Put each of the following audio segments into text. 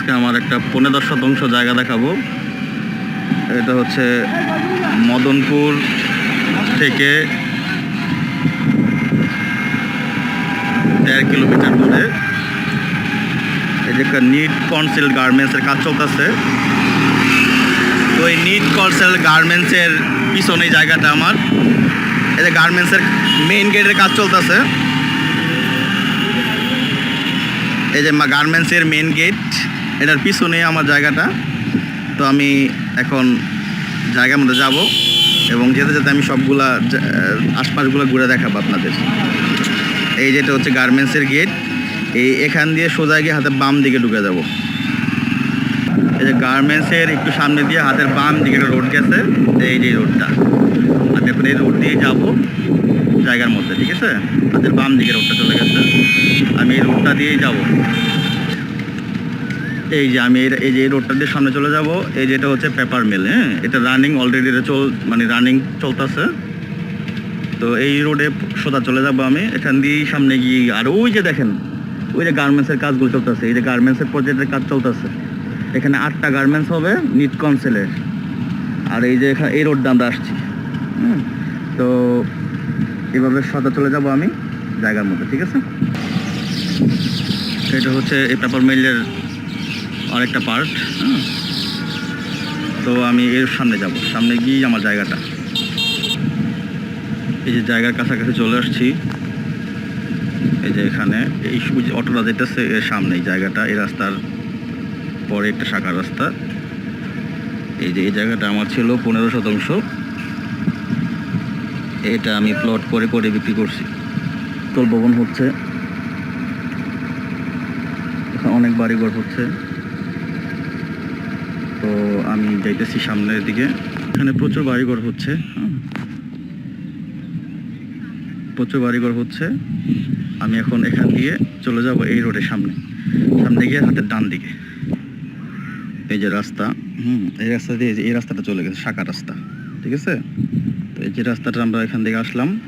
আজকে আমার একটা পনেরো দশ শতাংশ জায়গা দেখাবো। এটা হচ্ছে মদনপুর থেকে দেড় কিলোমিটার দূরে। এই যে একটা নিট কনসেল গার্মেন্টসের কাজ চলতেছে। তো এই নিট কনসেল গার্মেন্টসের পিছনে জায়গাটা আমার। এই যে গার্মেন্টসের মেইন গেটের কাজ চলতেছে। এই যে গার্মেন্টসের মেন গেট। এটার পিছনে আমার জায়গাটা। তো আমি এখন জায়গার মধ্যে যাব এবং যেতে যেতে আমি সবগুলা আশপাশগুলো ঘুরে দেখাবো আপনাদের। এই যেটা হচ্ছে গার্মেন্টসের গেট এই এখান দিয়ে সোজা গিয়ে হাতে বাম দিকে ঢুকে যাব। এই যে গার্মেন্টসের একটু সামনে দিয়ে হাতের বাম দিকে একটা রোড গেছে। এই যে রোডটা আর এখন এই রোড দিয়ে যাব জায়গার মধ্যে, ঠিক আছে? হাতের বাম দিকে রোডটা চলে গেছে। আমি এই রোডটা দিয়েই যাব। এই যে আমি এই- যে রোডটা দিয়ে সামনে চলে যাব, এই যেটা হচ্ছে পেপার মিল হ্যাঁ? এটা রানিং অলরেডি এটা চল মানে রানিং চলতেছে। তো এই রোডে সোজা চলে যাব আমি, এখান দিয়েই সামনে গিয়ে আর ওই যে দেখেন, ওই যে গার্মেন্টসের কাজগুলো চলতেছে, এই যে গার্মেন্টসের প্রজেক্টের কাজ চলতেছে। এখানে আটটা গার্মেন্টস হবে নিট কাউন্সিলের আর এই যে এখানে এই রোডটা আমরা আসছি, হুম? তো এভাবে সোজা চলে যাব আমি, জায়গার মধ্যে, ঠিক আছে? এটা হচ্ছে এই পেপার মিলের আরেকটা পার্ট তো আমি এর সামনে যাব, সামনে গিয়ে আমার জায়গাটা। এই যে জায়গার কাছাকাছি চলে আসছি। এই যে এখানে, এই অটোটা যেতেছে এর সামনে, এই জায়গাটা, এই রাস্তার পরে একটা শাখা রাস্তা। এই যে এই জায়গাটা আমার ছিল পনেরো শতাংশ। এটা আমি প্লট করে করে বিক্রি করছি। তোল ভবন হচ্ছে। অনেক বাড়িঘর হচ্ছে। তো আমি যাইতেছি সামনের দিকে। এখানে প্রচুর বাড়িঘর হচ্ছে। প্রচুর বাড়িঘর হচ্ছে। আমি এখন এখান দিয়ে চলে যাব এই রোডের সামনে। সামনে গিয়ে হাতের ডান দিকে। এই যে রাস্তা, হুম, এই রাস্তা দিয়ে এই রাস্তাটা চলে গেছে, শাখা রাস্তা। ঠিক আছে? তো এই যে রাস্তাটা আমরা এখান থেকে আসলাম।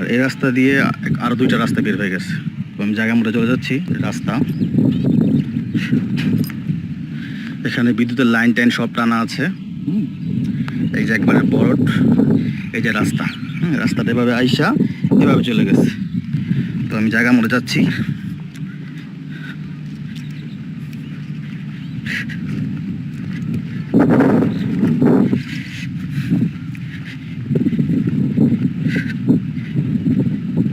আর এই রাস্তা দিয়ে এক- আরও দুইটা রাস্তা বের হয়ে গেছে। তো আমি জায়গা মতো চলে যাচ্ছি, রাস্তা। এখানে বিদ্যুতের লাইন টাইন সব টানা আছে। এই যে একবারে বরড, এই যে রাস্তা হ্যাঁ রাস্তাটা এভাবে আইসা এভাবে চলে গেছে। তো আমি জায়গা মতো যাচ্ছি।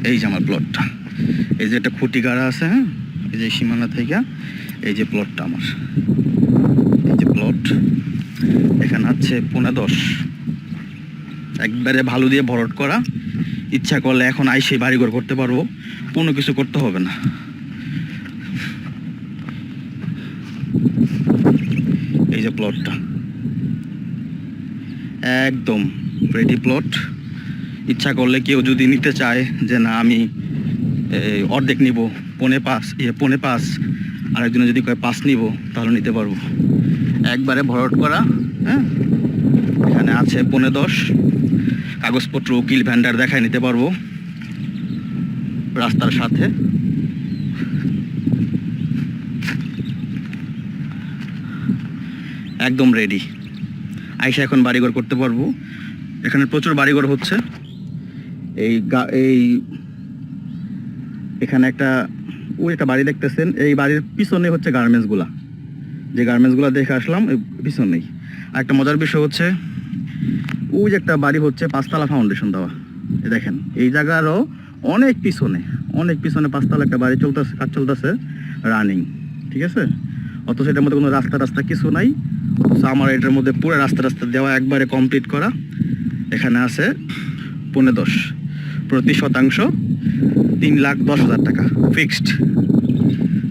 এই যে আমার প্লটটা এই যে একটা খুঁটি গাড়া আছে হ্যাঁ এই যে সীমানা থেকে। এই যে প্লটটা আমার। এই যে প্লট এখানে আছে পুনে দশ। একবারে ভালো দিয়ে ভরট করা। ইচ্ছা করলে এখন আইসে বাড়িঘর করতে পারব। কোনো কিছু করতে হবে না। এই যে প্লটটা একদম রেডি প্লট ইচ্ছা করলে কেউ যদি নিতে চায় যে না, আমি অর্ধেক নিব, পনে পাস ইয়ে পনে পাস আরেকজনে যদি কয়, পাস নিব, তাহলে নিতে পারব। একবারে ভরট করা হ্যাঁ? এখানে আছে পনে দশ। কাগজপত্র, উকিল ভ্যান্ডার দেখায় নিতে পারব। রাস্তার সাথে। একদম রেডি আইসা এখন বাড়িঘর করতে পারব। এখানে প্রচুর বাড়িঘর হচ্ছে। এই এই, এখানে একটা ওই একটা বাড়ি দেখতেছেন, এই বাড়ির পিছনে হচ্ছে গার্মেন্টসগুলা। যে গার্মেন্টসগুলো দেখে আসলাম পিছনেই। আর একটা মজার বিষয় হচ্ছে, ওই একটা বাড়ি হচ্ছে পাঁচতলা ফাউন্ডেশন দেওয়া। দেখেন, এই জায়গারও অনেক পিছনে অনেক পিছনে পাঁচতলা একটা বাড়ি চলতেছে, কাজ চলতেছে রানিং ঠিক আছে? অথচ এটার মধ্যে কোনো রাস্তা রাস্তা কিছু নাই আমার এটার মধ্যে পুরো রাস্তা রাস্তা দেওয়া একবারে কমপ্লিট করা। এখানে আছে পনেরো দশ প্রতি শতাংশ তিন লাখ দশ হাজার টাকা ফিক্সড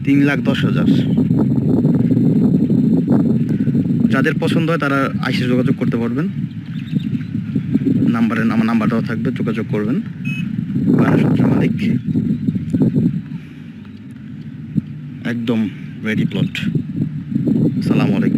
তিন লাখ দশ হাজার। যাদের পছন্দ হয় তারা আইসে যোগাযোগ করতে পারবেন। নাম্বারে, আমার নাম্বারটাও থাকবে, যোগাযোগ করবেন। বানাসত্রের মালিক। একদম রেডি প্লট সালাম আলাইকুম।